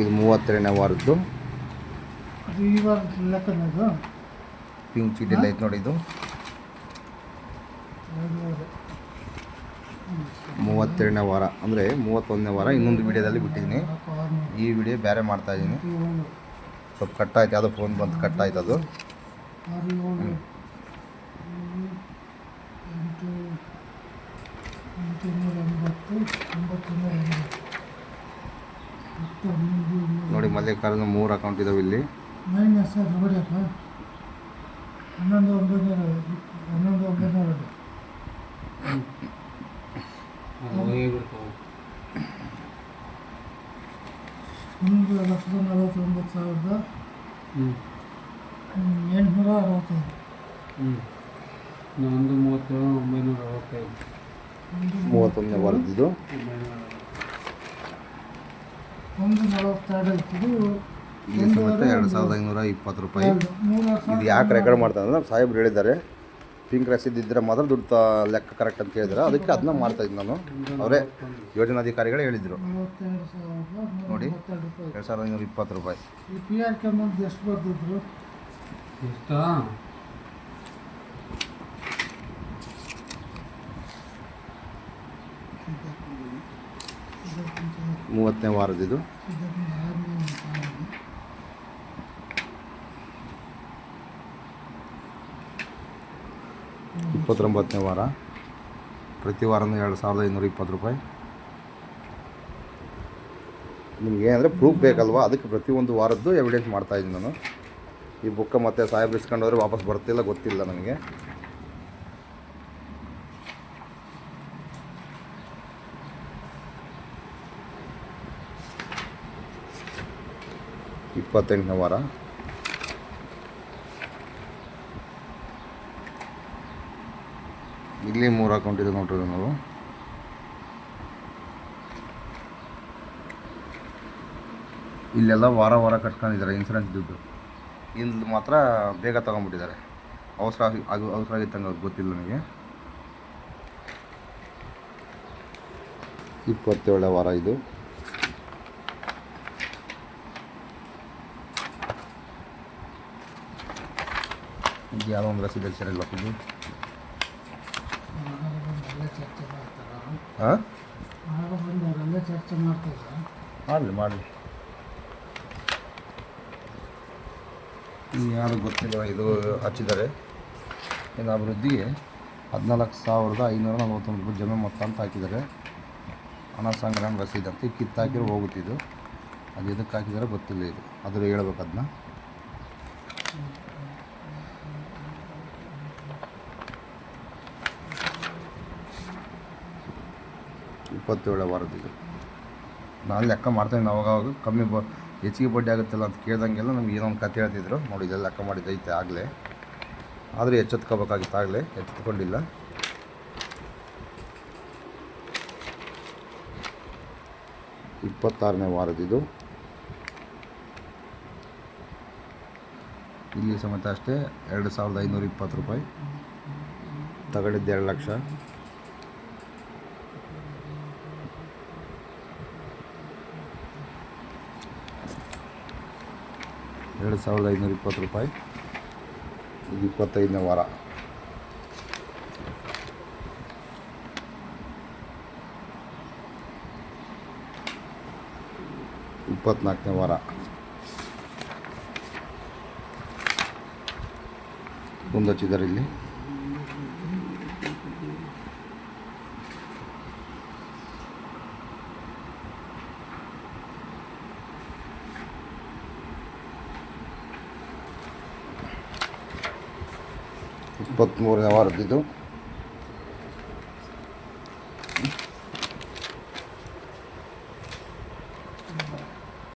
ಇದು ಮೂವತ್ತೆರಡನೇ ವಾರದ್ದು ಪಿಂಕ್ ಚೀಟಿಲ್ಲ ಐತೆ ನೋಡಿ ಇದು. ಮೂವತ್ತೆರಡನೇ ವಾರ. ಅಂದರೆ ಮೂವತ್ತೊಂದನೇ ವಾರ. ಇನ್ನೊಂದು ವಿಡಿಯೋದಲ್ಲಿ ಬಿಟ್ಟಿದ್ದೀನಿ. ಈ ವಿಡಿಯೋ ಬೇರೆ ಮಾಡ್ತಾ ಇದ್ದೀನಿ. ಸ್ವಲ್ಪ ಕಟ್ ಆಯ್ತು ಯಾವುದೋ ಫೋನ್ ಬಂದು ಕಟ್ ಆಯ್ತು ಅದು ಎಂಟು ಎಂಬತ್ತು ಒಂಬತ್ತು ನೂರ ಎಂಬತ್ತು. ನೋಡಿ ಮಲ್ಲಿಕಾರ್ಜುನ ಮೂರು ಅಕೌಂಟ್ ಇದಾವೆ ಇಲ್ಲಿ. ಹನ್ನೊಂದು ಒಂಬೈನೂರ ಹನ್ನೊಂದು ಒಂಬೈನೂರ. ಒಂದು ಲಕ್ಷದ ನಲವತ್ತೊಂಬತ್ತು ಸಾವಿರದ ಹ್ಮ್, ಎಂಟುನೂರ ಅರವತ್ತೈದು. ಒಂದು ಮೂವತ್ತೇಳು ಒಂಬೈನೂರ ಅರವತ್ತೈದು. ಮೂವತ್ತೊಂದನೇ ವಾರದ್ದು ಒಂಬೈನೂರ ಒಂದು ನಲವತ್ತೆರಡು ಐತಿ ಇದು ಇಲ್ಲಿ ಸಮೇತ ಎರಡು ಸಾವಿರದ ಐನೂರ ಇಪ್ಪತ್ತು ರೂಪಾಯಿ. ಇದು ಯಾಕೆ ರೆಕಾರ್ಡ್ ಮಾಡ್ತಾರೆ ಅಂದ್ರೆ ನಮ್ಮ ಸಾಹೇಬ್ರು ಹೇಳಿದ್ದಾರೆ ಪಿಂಕ್ ರಸೀದ್ ಇದ್ದರೆ ಮಾತ್ರ ದುಡ್ಡು ತ- ಲೆಕ್ಕ ಕರೆಕ್ಟ್ ಅಂತ ಹೇಳಿದ್ದಾರೆ. ಅದಕ್ಕೆ ಅದನ್ನ ಮಾಡ್ತಾ ಇದ್ದೀನಿ ನಾನು. ಅವರೇ ಯೋಜನಾಧಿಕಾರಿಗಳೇ ಹೇಳಿದರು. ನೋಡಿ. ರೂಪಾಯಿ. ಎರಡು ಸಾವಿರದ ಐನೂರ ಇಪ್ಪತ್ತು ರೂಪಾಯಿ. ಎಷ್ಟು ಬರ್ತಿದ್ರು ಎಷ್ಟಾ ಮೂವತ್ತನೇ ವಾರದಿದು ಇಪ್ಪತ್ತೊಂಬತ್ತನೇ ವಾರ. ಪ್ರತಿ ವಾರನೂ ಎರಡು ಸಾವಿರದ ಐನೂರ ಇಪ್ಪತ್ತು ರೂಪಾಯಿ. ನಿಮ್ಗೆ ಏನಂದರೆ ಪ್ರೂಫ್ ಬೇಕಲ್ವಾ? ಅದಕ್ಕೆ ಪ್ರತಿಯೊಂದು ವಾರದ್ದು ಎವಿಡೆನ್ಸ್ ಮಾಡ್ತಾಯಿದ್ದೀನಿ ನಾನು. ಈ ಬುಕ್ಕ ಮತ್ತೆ ಸಾಹೇಬ್ ಇಸ್ಕೊಂಡು ಹೋದ್ರೆ ವಾಪಸ್ ಬರ್ತಿಲ್ಲ, ಗೊತ್ತಿಲ್ಲ ನನಗೆ. ಇಪ್ಪತ್ತೆಂಟನೇ ವಾರ. ಇಲ್ಲಿ ಮೂರು ಅಕೌಂಟ್ ಇದೆ ನೋಡ್ರಿ ನಾವು ಇಲ್ಲೆಲ್ಲ ವಾರ ವಾರ ಕಟ್ಕೊಂಡಿದ್ದಾರೆ ಇನ್ಸೂರೆನ್ಸ್ ದುಡ್ಡು. ಇಲ್ಲಿ ಮಾತ್ರ ಬೇಗ ತೊಗೊಂಡ್ಬಿಟ್ಟಿದ್ದಾರೆ. ಅವಸರ ಆಗಿ ಅವಸರ ಆಗಿತ್ತಂಗೆ ಗೊತ್ತಿಲ್ಲ ನನಗೆ. ಇಪ್ಪತ್ತೇಳನೇ ವಾರ ಇದು. ಇದು ಯಾವ ಒಂದು ರಸೀದಲ್ಲಿ ಸರಿಯಿಲ್ಲ ಇದು ಹಾಂ ಮಾಡಲಿ ಮಾಡಲಿ ಯಾರು ಗೊತ್ತಿಲ್ಲ ಇದು ಹಚ್ಚಿದ್ದಾರೆ ಇನ್ನು ಅಭಿವೃದ್ಧಿಗೆ ಹದಿನಾಲ್ಕು ಸಾವಿರದ ಐನೂರ ನಲ್ವತ್ತೊಂದು ರೂಪಾಯಿ ಜಮೆ ಮೊತ್ತ ಅಂತ ಹಾಕಿದ್ದಾರೆ ಹಣ ಸಂಗ್ರಹಣ ರಸೀದ್ ಅಂತ ಕಿತ್ತಾಕಿರೋ ಹೋಗುತ್ತಿದ್ದು ಅದು ಎದಕ್ಕೆ ಹಾಕಿದ್ದಾರೆ ಗೊತ್ತಿಲ್ಲ ಇದು ಅದ್ರ ಹೇಳ್ಬೇಕು ಅದನ್ನ ಇಪ್ಪತ್ತೇಳು ವಾರದಿಗೆ ನಾನು ಲೆಕ್ಕ ಮಾಡ್ತೇನೆ ಅವಾಗವಾಗ ಅವಾಗ ಕಮ್ಮಿ ಬ, ಹೆಚ್ಚಿಗೆ ಬಡ್ಡಿ ಆಗುತ್ತಲ್ಲ ಅಂತ ಕೇಳ್ದಂಗೆಲ್ಲ ನಮ್ಗೆ ಏನೋ ಒಂದು ಕತೆ ಹೇಳ್ತಿದ್ರು. ನೋಡಿ ಇದೆಲ್ಲ ಲೆಕ್ಕ ಮಾಡಿದ್ದೈತೆ ಆಗಲೇ. ಆದರೆ ಎಚ್ಚೆತ್ಕೋಬೇಕಾಗಿತ್ತು ಆಗಲೇ ಎಚ್ಚೆತ್ಕೊಂಡಿಲ್ಲ ಇಪ್ಪತ್ತಾರನೇ ವಾರದಿದು ಇಲ್ಲಿ ಸಮೇತ ಅಷ್ಟೇ, ಎರಡು ಸಾವಿರದ ಐನೂರ ಇಪ್ಪತ್ತು ರೂಪಾಯಿ. ತಗೊಂಡಿದ್ದು ಎರಡು ಲಕ್ಷ. ಎರಡು ಸಾವಿರದ ಐನೂರ ಇಪ್ಪತ್ತು ರೂಪಾಯಿ. ಇದು ಇಪ್ಪತ್ತೈದನೇ ವಾರ. ಇಪ್ಪತ್ನಾಲ್ಕನೇ ವಾರ. ಮುಂದೆ ಹಚ್ಚಿದ್ದಾರೆ മുപ്പത്തിമൂന്ന് ശതമാനം എത്തിച്ചു